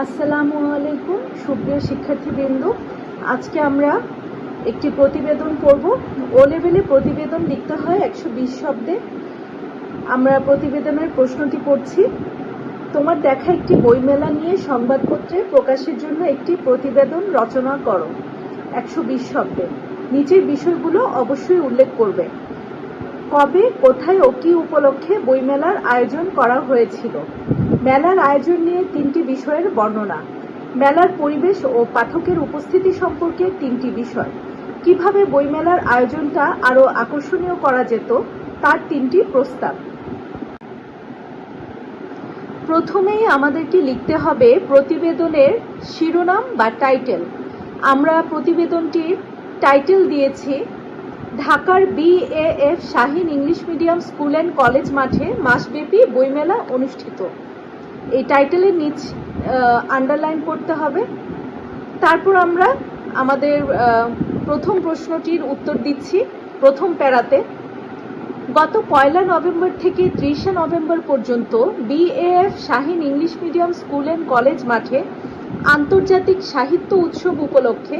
আসসালামু আলাইকুম, সুপ্রিয় শিক্ষার্থীবৃন্দ। আজকে আমরা একটি প্রতিবেদন পড়ব। ও লেভেলে প্রতিবেদন লিখতে হয় একশো বিশ শব্দে। আমরা প্রতিবেদনের প্রশ্নটি পড়ছি। তোমার দেখা একটি বইমেলা নিয়ে সংবাদপত্রে প্রকাশের জন্য একটি প্রতিবেদন রচনা করো, একশো বিশ শব্দে। নিচের বিষয়গুলো অবশ্যই উল্লেখ করবে। কবে, কোথায় ও কি উপলক্ষে বইমেলার আয়োজন করা হয়েছিল? মেলার আয়োজন নিয়ে তিনটি বিষয়ের বর্ণনা। মেলার পরিবেশ ও পাঠকের উপস্থিতি সম্পর্কে তিনটি বিষয়। কীভাবে বইমেলার আয়োজনটা আরও আকর্ষণীয় করা যেত, তার তিনটি প্রস্তাব। প্রথমেই আমাদেরকে লিখতে হবে প্রতিবেদনের শিরোনাম বা টাইটেল। আমরা প্রতিবেদনটির টাইটেল দিয়েছি, ঢাকার BAF Shaheen English medium school and college মাঠে মাসব্যাপী বইমেলা অনুষ্ঠিত। এই টাইটেলের নিচ আন্ডারলাইন করতে হবে। তারপর আমরা আমাদের প্রথম প্রশ্নটির উত্তর দিচ্ছি প্রথম প্যারাতে। গত পয়লা নভেম্বর থেকে ত্রিশে নভেম্বর পর্যন্ত BAF Shaheen English medium school and college মাঠে আন্তর্জাতিক সাহিত্য উৎসব উপলক্ষে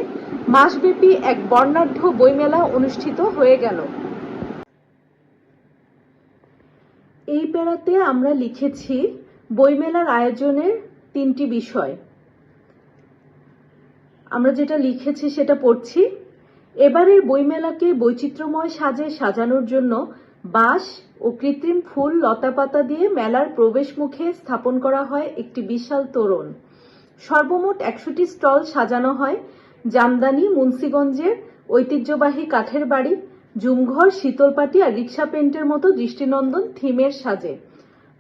মাসব্যাপী এক বর্ণাঢ্য বইমেলা অনুষ্ঠিত হয়ে গেল। এই প্যারাতে আমরা লিখেছি বইমেলার আয়োজনের তিনটি বিষয়। আমরা যেটা লিখেছি, সেটা পড়ছি। এবারের বইমেলাকে বৈচিত্র্যময় সাজে সাজানোর জন্য বাঁশ ও কৃত্রিম ফুল লতাপাতা দিয়ে মেলার প্রবেশ মুখে স্থাপন করা হয় একটি বিশাল তোরণ। সর্বমোট একশোটি স্টল সাজানো হয় জামদানি, মুন্সিগঞ্জের ঐতিহ্যবাহী কাঠের বাড়ি জুমঘর শীতলপাটি আর রিক্সা পেন্টের মতো দৃষ্টিনন্দন থিমের সাজে।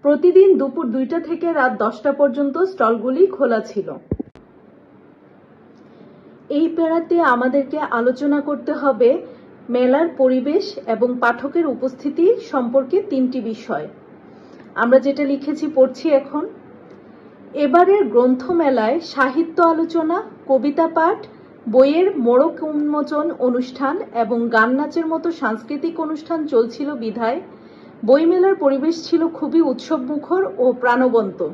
প্রতিদিন দুপুর দুইটা থেকে রাত দশটা পর্যন্ত স্টলগুলি খোলা ছিল। এই পেড়াতে আমাদেরকে আলোচনা করতে হবে মেলার পরিবেশ এবং পাঠকের উপস্থিতি সম্পর্কে তিনটি বিষয়। আমরা যেটা লিখেছি, পড়ছি এখন। এবারের গ্রন্থমেলায় সাহিত্য আলোচনা, কবিতা পাঠ, বইয়ের মোড়ক উন্মোচন অনুষ্ঠান এবং গান নাচের মতো সাংস্কৃতিক অনুষ্ঠান চলছিল বিধায় বইমেলার পরিবেশ ছিল খুবই উৎসবমুখর ও প্রাণবন্ত।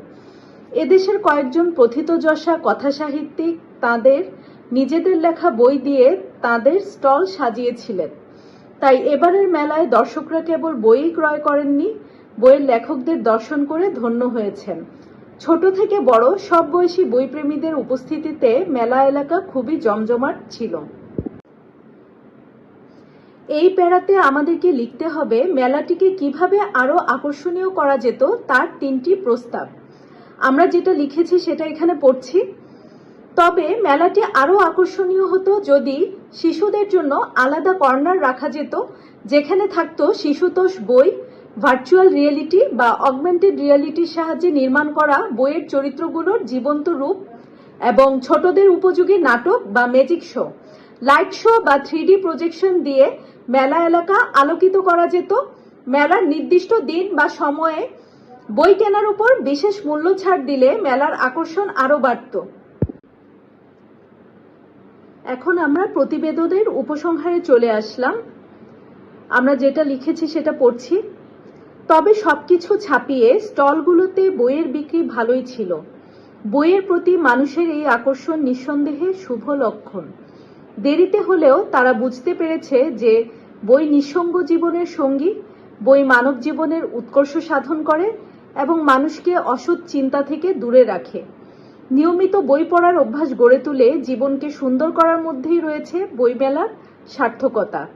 এদেশের কয়েকজন প্রথিতযশা কথা সাহিত্যিক তাদের, নিজেদের লেখা বই দিয়ে তাদের স্টল সাজিয়েছিলেন। তাই এবারের মেলায় দর্শকরা কেবল বই ক্রয় করেননি, বইয়ের লেখকদের দর্শন করে ধন্য হয়েছেন। ছোট থেকে বড় সব বয়সী বইপ্রেমীদের উপস্থিতিতে মেলা এলাকা খুবই জমজমাট ছিল। এই প্যারাতে আমাদেরকে লিখতে হবে মেলাটিকে কীভাবে আরও আকর্ষণীয় করা যেত তার তিনটি প্রস্তাব। আমরা যেটা লিখেছি সেটা এখানে পড়ছি। তবে মেলাটি আরও আকর্ষণীয় হতো যদি শিশুদের জন্য আলাদা কর্নার রাখা যেত, যেখানে থাকতো শিশুতোষ বই, ভার্চুয়াল রিয়েলিটি বা অগমেন্টেড রিয়েলিটির সাহায্যে নির্মাণ করা বইয়ের চরিত্রগুলোর জীবন্ত রূপ এবং ছোটদের উপযোগী নাটক বা ম্যাজিক শো। লাইট শো বা থ্রি প্রজেকশন দিয়ে মেলা এলাকা আলোকিত করা যেত। মেলার নির্দিষ্ট দিন বা সময়ে বই কেনার উপর বিশেষ মূল্য ছাড় দিলে মেলার আকর্ষণ আরও বাড়তো। এখন আমরা প্রতিবেদনের উপসংহারে চলে আসলাম। আমরা যেটা লিখেছি সেটা পড়ছি। তবে সবকিছু ছাপিয়ে স্টলগুলোতে বইয়ের বিক্রি ভালোই ছিল। বইয়ের প্রতি মানুষের এই আকর্ষণ নিঃসন্দেহে শুভ লক্ষণ। দেরিতে হলেও তারা বুঝতে পেরেছে যে বই নিঃসঙ্গ জীবনের সঙ্গী, বই মানব জীবনের উৎকর্ষ সাধন করে এবং মানুষকে অসৎ চিন্তা থেকে দূরে রাখে। নিয়মিত বই পড়ার অভ্যাস গড়ে তুলে জীবনকে সুন্দর করার মধ্যেই রয়েছে বইমেলার সার্থকতা।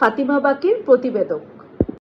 ফাতিমা বাকির প্রতিবেদক।